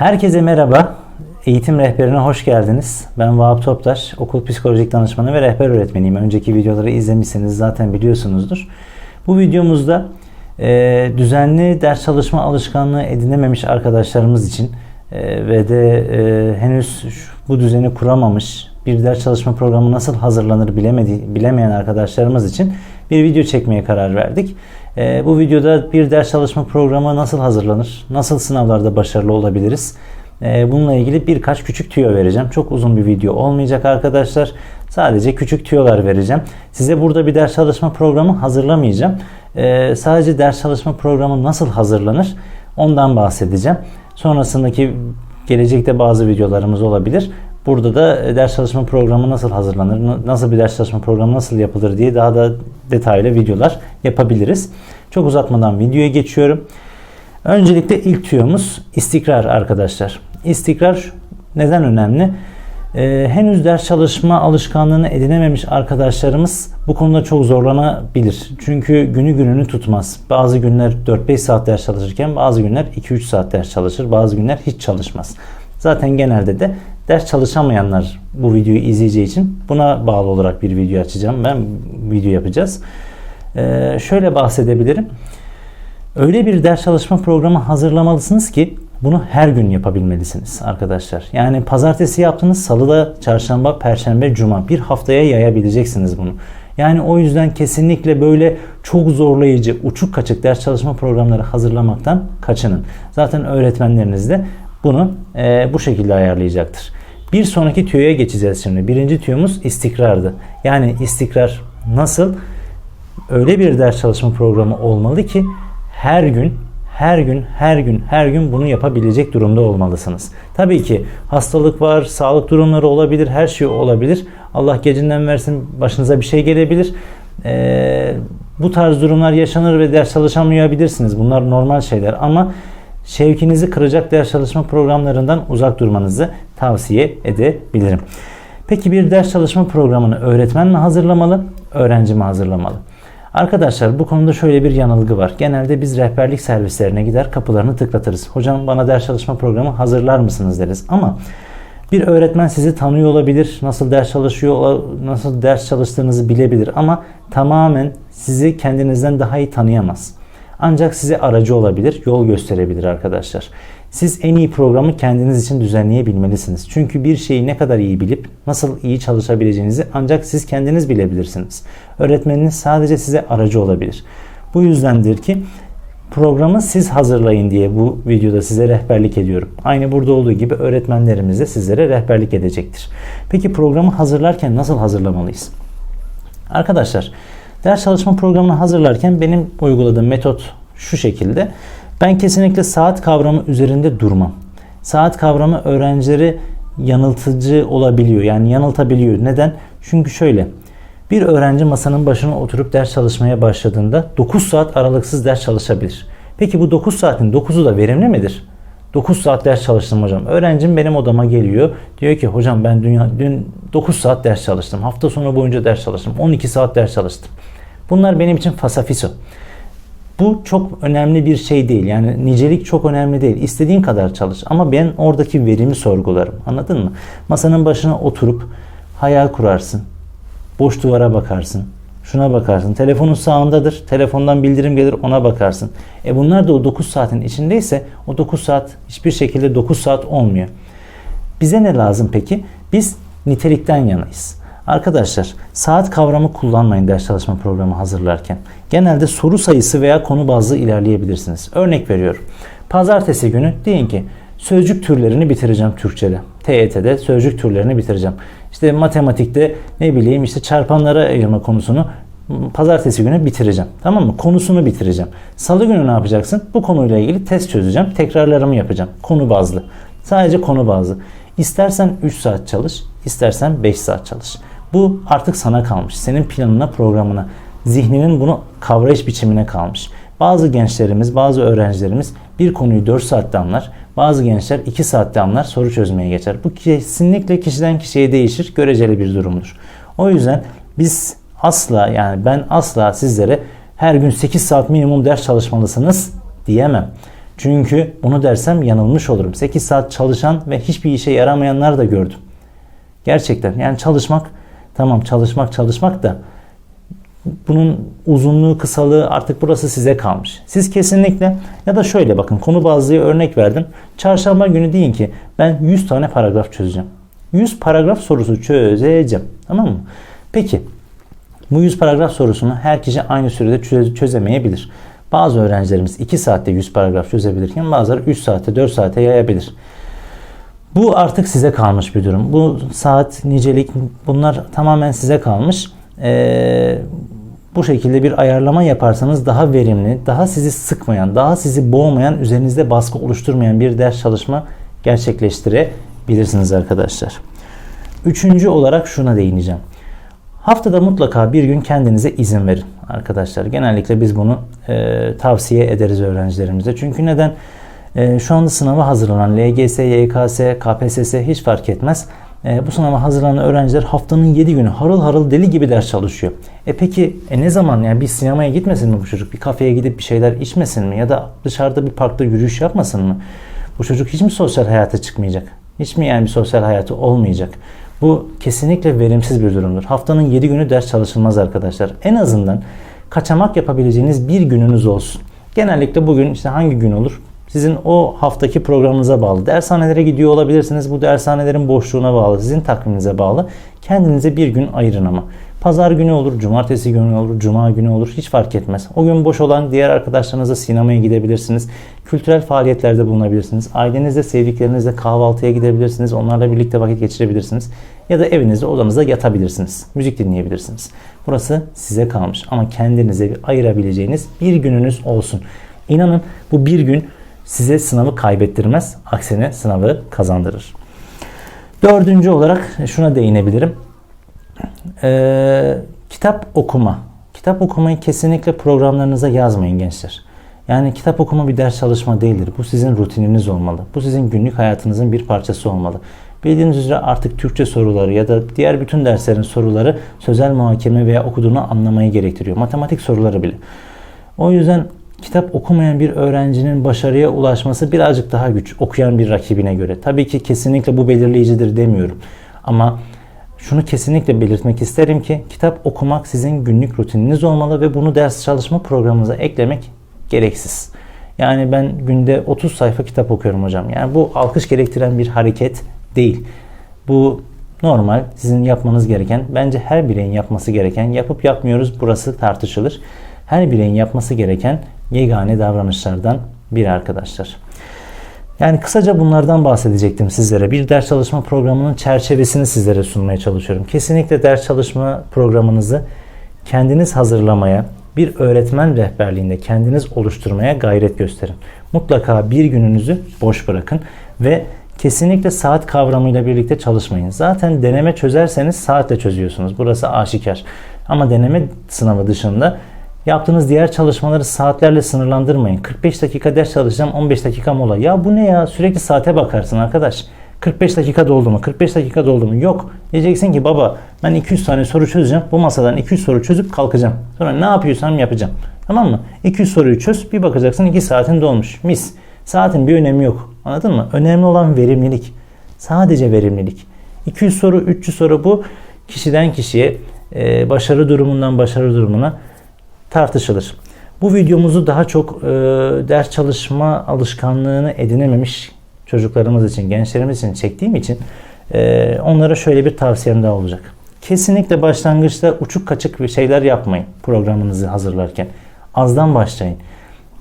Herkese merhaba. Eğitim rehberine hoş geldiniz. Ben Vahap Toptaş, okul psikolojik danışmanı ve rehber öğretmeniyim. Önceki videoları izlemişseniz zaten biliyorsunuzdur. Bu videomuzda e, düzenli ders çalışma alışkanlığı edinememiş arkadaşlarımız için e, ve de e, henüz bu düzeni kuramamış, bir ders çalışma programı nasıl hazırlanır bilemedi, bilemeyen arkadaşlarımız için bir video çekmeye karar verdik. E, bu videoda bir ders çalışma programı nasıl hazırlanır, nasıl sınavlarda başarılı olabiliriz, e, bununla ilgili birkaç küçük tüyo vereceğim. Çok uzun bir video olmayacak arkadaşlar. Sadece küçük tüyolar vereceğim. Size burada bir ders çalışma programı hazırlamayacağım. E, sadece ders çalışma programı nasıl hazırlanır ondan bahsedeceğim. Sonrasındaki gelecekte bazı videolarımız olabilir. Burada da e, ders çalışma programı nasıl hazırlanır, na- nasıl bir ders çalışma programı nasıl yapılır diye daha da detaylı videolar yapabiliriz. Çok uzatmadan videoya geçiyorum. Öncelikle ilk tüyomuz istikrar arkadaşlar. İstikrar neden önemli? Ee, henüz ders çalışma alışkanlığını edinememiş arkadaşlarımız bu konuda çok zorlanabilir. Çünkü günü gününü tutmaz. Bazı günler 4-5 saat ders çalışırken bazı günler 2-3 saat ders çalışır. Bazı günler hiç çalışmaz. Zaten genelde de ders çalışamayanlar bu videoyu izleyeceği için buna bağlı olarak bir video açacağım. Ben video yapacağız. Ee, şöyle bahsedebilirim. Öyle bir ders çalışma programı hazırlamalısınız ki bunu her gün yapabilmelisiniz arkadaşlar. Yani pazartesi yaptınız, salıda, çarşamba, perşembe, cuma bir haftaya yayabileceksiniz bunu. Yani o yüzden kesinlikle böyle çok zorlayıcı, uçuk kaçık ders çalışma programları hazırlamaktan kaçının. Zaten öğretmenleriniz de bunu e, bu şekilde ayarlayacaktır. Bir sonraki tüyoya geçeceğiz şimdi. Birinci tüyomuz istikrardı. Yani istikrar nasıl? öyle bir ders çalışma programı olmalı ki her gün her gün her gün her gün bunu yapabilecek durumda olmalısınız. Tabii ki hastalık var, sağlık durumları olabilir, her şey olabilir. Allah gecinden versin başınıza bir şey gelebilir. Ee, bu tarz durumlar yaşanır ve ders çalışamayabilirsiniz. Bunlar normal şeyler ama şevkinizi kıracak ders çalışma programlarından uzak durmanızı tavsiye edebilirim. Peki bir ders çalışma programını öğretmen mi hazırlamalı, öğrenci mi hazırlamalı? Arkadaşlar bu konuda şöyle bir yanılgı var. Genelde biz rehberlik servislerine gider kapılarını tıklatırız. Hocam bana ders çalışma programı hazırlar mısınız deriz. Ama bir öğretmen sizi tanıyor olabilir, nasıl ders çalışıyor, nasıl ders çalıştığınızı bilebilir ama tamamen sizi kendinizden daha iyi tanıyamaz. Ancak size aracı olabilir, yol gösterebilir arkadaşlar. Siz en iyi programı kendiniz için düzenleyebilmelisiniz. Çünkü bir şeyi ne kadar iyi bilip nasıl iyi çalışabileceğinizi ancak siz kendiniz bilebilirsiniz. Öğretmeniniz sadece size aracı olabilir. Bu yüzdendir ki programı siz hazırlayın diye bu videoda size rehberlik ediyorum. Aynı burada olduğu gibi öğretmenlerimiz de sizlere rehberlik edecektir. Peki programı hazırlarken nasıl hazırlamalıyız? Arkadaşlar ders çalışma programını hazırlarken benim uyguladığım metot şu şekilde. Ben kesinlikle saat kavramı üzerinde durmam. Saat kavramı öğrencileri yanıltıcı olabiliyor. Yani yanıltabiliyor. Neden? Çünkü şöyle. Bir öğrenci masanın başına oturup ders çalışmaya başladığında 9 saat aralıksız ders çalışabilir. Peki bu 9 saatin 9'u da verimli midir? 9 saat ders çalıştım hocam. Öğrencim benim odama geliyor. Diyor ki hocam ben dünya, dün 9 saat ders çalıştım. Hafta sonu boyunca ders çalıştım. 12 saat ders çalıştım. Bunlar benim için fasafiso. Bu çok önemli bir şey değil. Yani nicelik çok önemli değil. İstediğin kadar çalış. Ama ben oradaki verimi sorgularım. Anladın mı? Masanın başına oturup hayal kurarsın. Boş duvara bakarsın. Şuna bakarsın. Telefonun sağındadır. Telefondan bildirim gelir ona bakarsın. E bunlar da o 9 saatin içindeyse o 9 saat hiçbir şekilde 9 saat olmuyor. Bize ne lazım peki? Biz nitelikten yanayız. Arkadaşlar saat kavramı kullanmayın ders çalışma programı hazırlarken. Genelde soru sayısı veya konu bazlı ilerleyebilirsiniz. Örnek veriyorum. Pazartesi günü deyin ki sözcük türlerini bitireceğim Türkçe'de. TYT'de sözcük türlerini bitireceğim. İşte matematikte ne bileyim işte çarpanlara ayırma konusunu pazartesi günü bitireceğim. Tamam mı? Konusunu bitireceğim. Salı günü ne yapacaksın? Bu konuyla ilgili test çözeceğim. Tekrarlarımı yapacağım. Konu bazlı. Sadece konu bazlı. İstersen 3 saat çalış, istersen 5 saat çalış. Bu artık sana kalmış. Senin planına, programına, zihninin bunu kavrayış biçimine kalmış. Bazı gençlerimiz, bazı öğrencilerimiz bir konuyu 4 saatte anlar. Bazı gençler 2 saatte anlar, soru çözmeye geçer. Bu kesinlikle kişiden kişiye değişir, göreceli bir durumdur. O yüzden biz asla yani ben asla sizlere her gün 8 saat minimum ders çalışmalısınız diyemem. Çünkü bunu dersem yanılmış olurum. 8 saat çalışan ve hiçbir işe yaramayanlar da gördüm. Gerçekten yani çalışmak tamam çalışmak çalışmak da bunun uzunluğu kısalığı artık burası size kalmış. Siz kesinlikle ya da şöyle bakın konu bazlı örnek verdim. Çarşamba günü deyin ki ben 100 tane paragraf çözeceğim. 100 paragraf sorusu çözeceğim. Tamam mı? Peki bu 100 paragraf sorusunu her kişi aynı sürede çöz çözemeyebilir. Bazı öğrencilerimiz 2 saatte 100 paragraf çözebilirken bazıları 3 saatte 4 saate yayabilir. Bu artık size kalmış bir durum. Bu saat, nicelik bunlar tamamen size kalmış. Ee, bu şekilde bir ayarlama yaparsanız daha verimli, daha sizi sıkmayan, daha sizi boğmayan, üzerinizde baskı oluşturmayan bir ders çalışma gerçekleştirebilirsiniz arkadaşlar. Üçüncü olarak şuna değineceğim. Haftada mutlaka bir gün kendinize izin verin arkadaşlar. Genellikle biz bunu e, tavsiye ederiz öğrencilerimize. Çünkü neden? E, şu anda sınava hazırlanan LGS, YKS, KPSS hiç fark etmez. E, bu sınava hazırlanan öğrenciler haftanın 7 günü harıl harıl deli gibi ders çalışıyor. E peki e ne zaman yani bir sinemaya gitmesin mi bu çocuk? Bir kafeye gidip bir şeyler içmesin mi? Ya da dışarıda bir parkta yürüyüş yapmasın mı? Bu çocuk hiç mi sosyal hayata çıkmayacak? Hiç mi yani bir sosyal hayatı olmayacak? Bu kesinlikle verimsiz bir durumdur. Haftanın 7 günü ders çalışılmaz arkadaşlar. En azından kaçamak yapabileceğiniz bir gününüz olsun. Genellikle bugün işte hangi gün olur? Sizin o haftaki programınıza bağlı. Dershanelere gidiyor olabilirsiniz. Bu dershanelerin boşluğuna bağlı. Sizin takviminize bağlı. Kendinize bir gün ayırın ama. Pazar günü olur, cumartesi günü olur, cuma günü olur hiç fark etmez. O gün boş olan diğer arkadaşlarınızla sinemaya gidebilirsiniz. Kültürel faaliyetlerde bulunabilirsiniz. Ailenizle, sevdiklerinizle kahvaltıya gidebilirsiniz. Onlarla birlikte vakit geçirebilirsiniz. Ya da evinizde odanızda yatabilirsiniz. Müzik dinleyebilirsiniz. Burası size kalmış ama kendinize bir ayırabileceğiniz bir gününüz olsun. İnanın bu bir gün size sınavı kaybettirmez. Aksine sınavı kazandırır. Dördüncü olarak şuna değinebilirim. Ee, kitap okuma. Kitap okumayı kesinlikle programlarınıza yazmayın gençler. Yani kitap okuma bir ders çalışma değildir. Bu sizin rutininiz olmalı. Bu sizin günlük hayatınızın bir parçası olmalı. Bildiğiniz üzere artık Türkçe soruları ya da diğer bütün derslerin soruları sözel muhakeme veya okuduğunu anlamayı gerektiriyor. Matematik soruları bile. O yüzden kitap okumayan bir öğrencinin başarıya ulaşması birazcık daha güç okuyan bir rakibine göre. Tabii ki kesinlikle bu belirleyicidir demiyorum. Ama şunu kesinlikle belirtmek isterim ki kitap okumak sizin günlük rutininiz olmalı ve bunu ders çalışma programınıza eklemek gereksiz. Yani ben günde 30 sayfa kitap okuyorum hocam. Yani bu alkış gerektiren bir hareket değil. Bu normal sizin yapmanız gereken, bence her bireyin yapması gereken, yapıp yapmıyoruz burası tartışılır. Her bireyin yapması gereken yegane davranışlardan biri arkadaşlar. Yani kısaca bunlardan bahsedecektim sizlere. Bir ders çalışma programının çerçevesini sizlere sunmaya çalışıyorum. Kesinlikle ders çalışma programınızı kendiniz hazırlamaya, bir öğretmen rehberliğinde kendiniz oluşturmaya gayret gösterin. Mutlaka bir gününüzü boş bırakın ve kesinlikle saat kavramıyla birlikte çalışmayın. Zaten deneme çözerseniz saatle çözüyorsunuz. Burası aşikar. Ama deneme sınavı dışında Yaptığınız diğer çalışmaları saatlerle sınırlandırmayın. 45 dakika ders çalışacağım 15 dakika mola. Ya bu ne ya sürekli saate bakarsın arkadaş. 45 dakika doldu mu? 45 dakika doldu mu? Yok. Diyeceksin ki baba ben 200 tane soru çözeceğim. Bu masadan 200 soru çözüp kalkacağım. Sonra ne yapıyorsam yapacağım. Tamam mı? 200 soruyu çöz bir bakacaksın 2 saatin dolmuş. Mis. Saatin bir önemi yok. Anladın mı? Önemli olan verimlilik. Sadece verimlilik. 200 soru 300 soru bu kişiden kişiye başarı durumundan başarı durumuna tartışılır. Bu videomuzu daha çok e, ders çalışma alışkanlığını edinememiş çocuklarımız için, gençlerimiz için çektiğim için e, onlara şöyle bir tavsiyem daha olacak. Kesinlikle başlangıçta uçuk kaçık bir şeyler yapmayın programınızı hazırlarken. Azdan başlayın.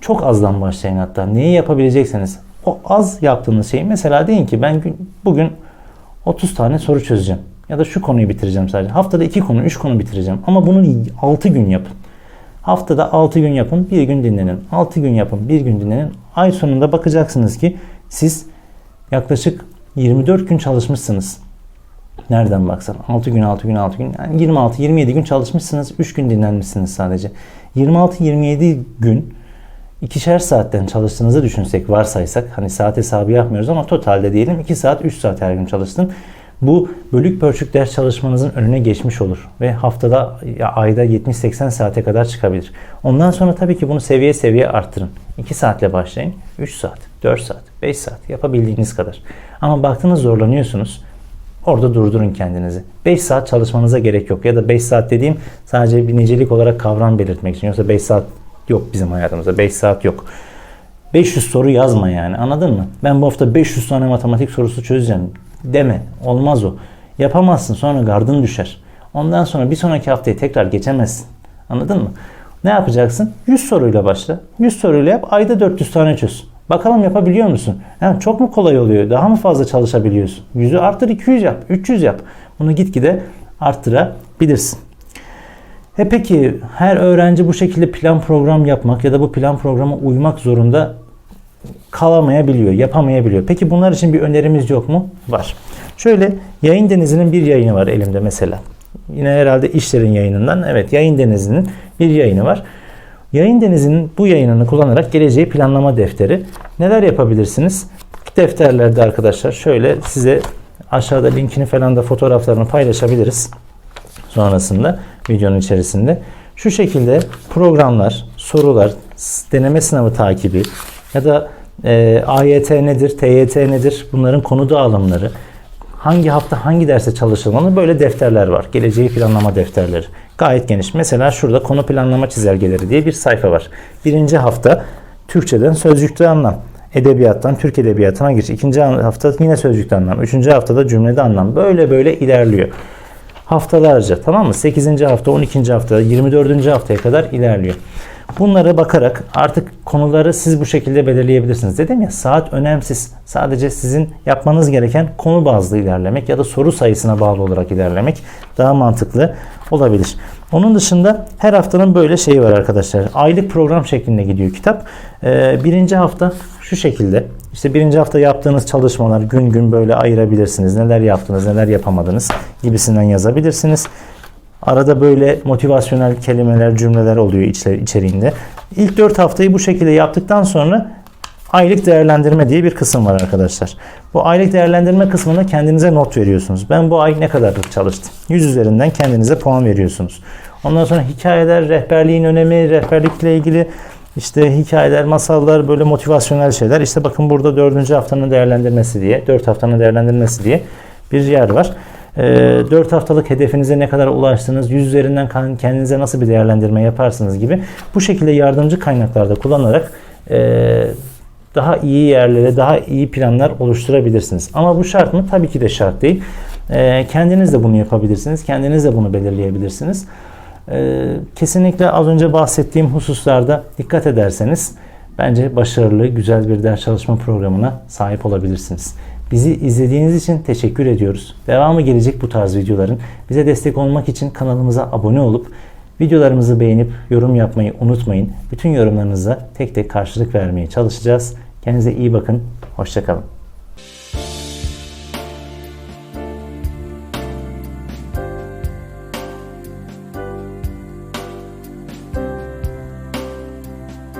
Çok azdan başlayın hatta. Neyi yapabilecekseniz. O az yaptığınız şeyi mesela deyin ki ben bugün 30 tane soru çözeceğim. Ya da şu konuyu bitireceğim sadece. Haftada 2 konu, 3 konu bitireceğim. Ama bunu 6 gün yapın. Haftada 6 gün yapın, bir gün dinlenin. 6 gün yapın, bir gün dinlenin. Ay sonunda bakacaksınız ki siz yaklaşık 24 gün çalışmışsınız. Nereden baksan 6 gün 6 gün 6 gün yani 26 27 gün çalışmışsınız 3 gün dinlenmişsiniz sadece. 26 27 gün ikişer saatten çalıştığınızı düşünsek varsaysak hani saat hesabı yapmıyoruz ama totalde diyelim 2 saat 3 saat her gün çalıştın. Bu bölük pörçük ders çalışmanızın önüne geçmiş olur ve haftada ayda 70-80 saate kadar çıkabilir. Ondan sonra tabii ki bunu seviye seviye arttırın. 2 saatle başlayın. 3 saat, 4 saat, 5 saat yapabildiğiniz kadar. Ama baktınız zorlanıyorsunuz. Orada durdurun kendinizi. 5 saat çalışmanıza gerek yok. Ya da 5 saat dediğim sadece bir nicelik olarak kavram belirtmek için. Yoksa 5 saat yok bizim hayatımızda. 5 saat yok. 500 soru yazma yani anladın mı? Ben bu hafta 500 tane matematik sorusu çözeceğim deme. Olmaz o. Yapamazsın sonra gardın düşer. Ondan sonra bir sonraki haftayı tekrar geçemezsin. Anladın mı? Ne yapacaksın? 100 soruyla başla. 100 soruyla yap. Ayda 400 tane çöz. Bakalım yapabiliyor musun? Yani çok mu kolay oluyor? Daha mı fazla çalışabiliyorsun? 100'ü arttır 200 yap. 300 yap. Bunu gitgide arttırabilirsin. E peki her öğrenci bu şekilde plan program yapmak ya da bu plan programa uymak zorunda kalamayabiliyor, yapamayabiliyor. Peki bunlar için bir önerimiz yok mu? Var. Şöyle Yayın Denizi'nin bir yayını var elimde mesela. Yine herhalde işlerin yayınından. Evet Yayın Denizi'nin bir yayını var. Yayın Denizi'nin bu yayınını kullanarak geleceği planlama defteri. Neler yapabilirsiniz? Defterlerde arkadaşlar şöyle size aşağıda linkini falan da fotoğraflarını paylaşabiliriz. Sonrasında videonun içerisinde. Şu şekilde programlar, sorular, deneme sınavı takibi ya da e, AYT nedir, TYT nedir bunların konu dağılımları, hangi hafta hangi derse çalışılmalı böyle defterler var. Geleceği planlama defterleri. Gayet geniş. Mesela şurada konu planlama çizelgeleri diye bir sayfa var. Birinci hafta Türkçeden sözcükte anlam. Edebiyattan Türk Edebiyatı'na giriş. İkinci hafta yine sözcükte anlam. Üçüncü haftada cümlede anlam. Böyle böyle ilerliyor. Haftalarca tamam mı? 8. hafta, 12. hafta, 24. haftaya kadar ilerliyor. Bunlara bakarak artık konuları siz bu şekilde belirleyebilirsiniz. Dedim ya saat önemsiz. Sadece sizin yapmanız gereken konu bazlı ilerlemek ya da soru sayısına bağlı olarak ilerlemek daha mantıklı olabilir. Onun dışında her haftanın böyle şeyi var arkadaşlar. Aylık program şeklinde gidiyor kitap. Ee, birinci hafta şu şekilde. İşte birinci hafta yaptığınız çalışmalar gün gün böyle ayırabilirsiniz. Neler yaptınız, neler yapamadınız gibisinden yazabilirsiniz. Arada böyle motivasyonel kelimeler, cümleler oluyor içeriğinde. İlk 4 haftayı bu şekilde yaptıktan sonra aylık değerlendirme diye bir kısım var arkadaşlar. Bu aylık değerlendirme kısmında kendinize not veriyorsunuz. Ben bu ay ne kadarlık çalıştım? 100 üzerinden kendinize puan veriyorsunuz. Ondan sonra hikayeler, rehberliğin önemi, rehberlikle ilgili işte hikayeler, masallar, böyle motivasyonel şeyler. İşte bakın burada 4. haftanın değerlendirmesi diye, 4 haftanın değerlendirmesi diye bir yer var. 4 haftalık hedefinize ne kadar ulaştınız, 100 üzerinden kendinize nasıl bir değerlendirme yaparsınız gibi bu şekilde yardımcı kaynaklarda kullanarak daha iyi yerlere, daha iyi planlar oluşturabilirsiniz. Ama bu şart mı? Tabii ki de şart değil. Kendiniz de bunu yapabilirsiniz. Kendiniz de bunu belirleyebilirsiniz. Kesinlikle az önce bahsettiğim hususlarda dikkat ederseniz bence başarılı, güzel bir ders çalışma programına sahip olabilirsiniz. Bizi izlediğiniz için teşekkür ediyoruz. Devamı gelecek bu tarz videoların. Bize destek olmak için kanalımıza abone olup videolarımızı beğenip yorum yapmayı unutmayın. Bütün yorumlarınıza tek tek karşılık vermeye çalışacağız. Kendinize iyi bakın. Hoşçakalın.